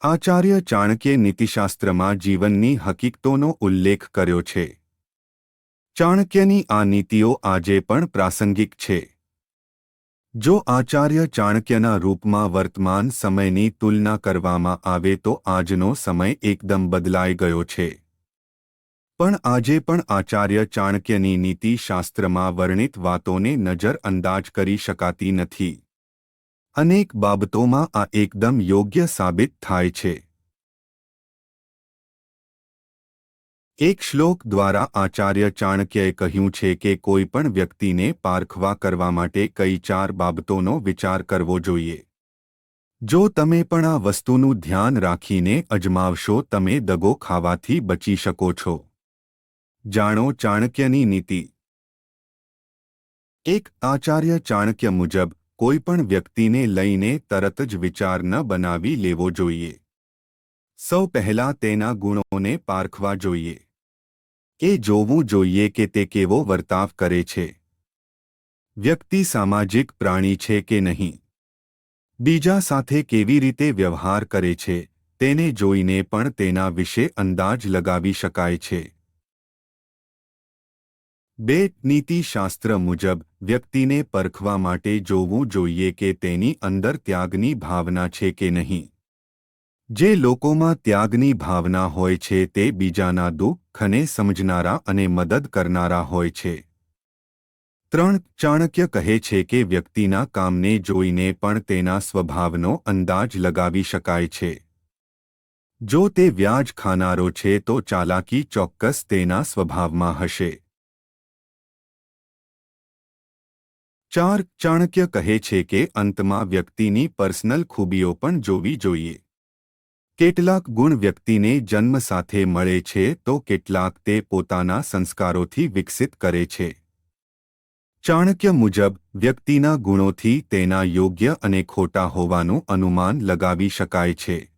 આચાર્ય ચાણક્ય નીતિશાસ્ત્રમાં જીવનની હકીકતોનો ઉલ્લેખ કર્યો છે. ચાણક્યની આ નીતિઓ આજે પણ પ્રાસંગિક છે. જો આચાર્ય ચાણક્યના રૂપમાં વર્તમાન સમયની તુલના કરવામાં આવે તો આજનો સમય એકદમ બદલાઈ ગયો છે. પણ આજે પણ આચાર્ય ચાણક્યની નીતિ શાસ્ત્રમાં વર્ણિત વાતોને નજર અંદાજ કરી શકાતી નથી. અનેક બાબતોમાં આ એકદમ યોગ્ય સાબિત થાય છે. એક શ્લોક દ્વારા આચાર્ય ચાણક્યએ કહ્યું છે કે કોઈ પણ વ્યક્તિને પારખવા કરવા માટે કઈ ચાર બાબતોનો વિચાર કરવો જોઈએ. જો તમે પણ આ વસ્તુનું ધ્યાન રાખીને અજમાવશો, તમે દગો ખાવાથી બચી શકો છો. જાણો ચાણક્યની નીતિ. એક આચાર્ય ચાણક્ય મુજબ કોઈ પણ વ્યક્તિને લઈને તરત જ વિચાર ન બનાવી લેવો જોઈએ. સૌ પહેલાં તેના ગુણોને પારખવા જોઈએ. એ જોવું જોઈએ કે તે કેવો વર્તાવ કરે છે. વ્યક્તિ સામાજિક પ્રાણી છે કે નહીં? બીજા સાથે કેવી રીતે વ્યવહાર કરે છે, તેને જોઈને પણ તેના વિશે અંદાજ લગાવી શકાય છે. બે નીતિશાસ્ત્ર મુજબ, વ્યક્તિને પરખવા માટે જોવું જોઈએ કે તેની અંદર ત્યાગની ભાવના છે કે નહીં. જે લોકોમાં ત્યાગની ભાવના હોય છે તે બીજાના દુઃખને સમજનારા અને મદદ કરનારા હોય છે. ત્રણ ચાણક્ય કહે છે કે વ્યક્તિના કામને જોઈને પણ તેના સ્વભાવનો અંદાજ લગાવી શકાય છે. જો તે વ્યાજ ખાનારો છે તો ચાલાકી ચોક્કસ તેના સ્વભાવમાં હશે. ચાર ચાણક્ય કહે છે કે અંતમાં વ્યક્તિની પર્સનલ ખૂબીઓ પણ જોવી જોઈએ. કેટલાક ગુણ વ્યક્તિને જન્મ સાથે મળે છે તો કેટલાક તે પોતાના સંસ્કારોથી વિકસિત કરે છે. ચાણક્ય મુજબ, વ્યક્તિના ગુણોથી તેના યોગ્ય અને ખોટા હોવાનું અનુમાન લગાવી શકાય છે.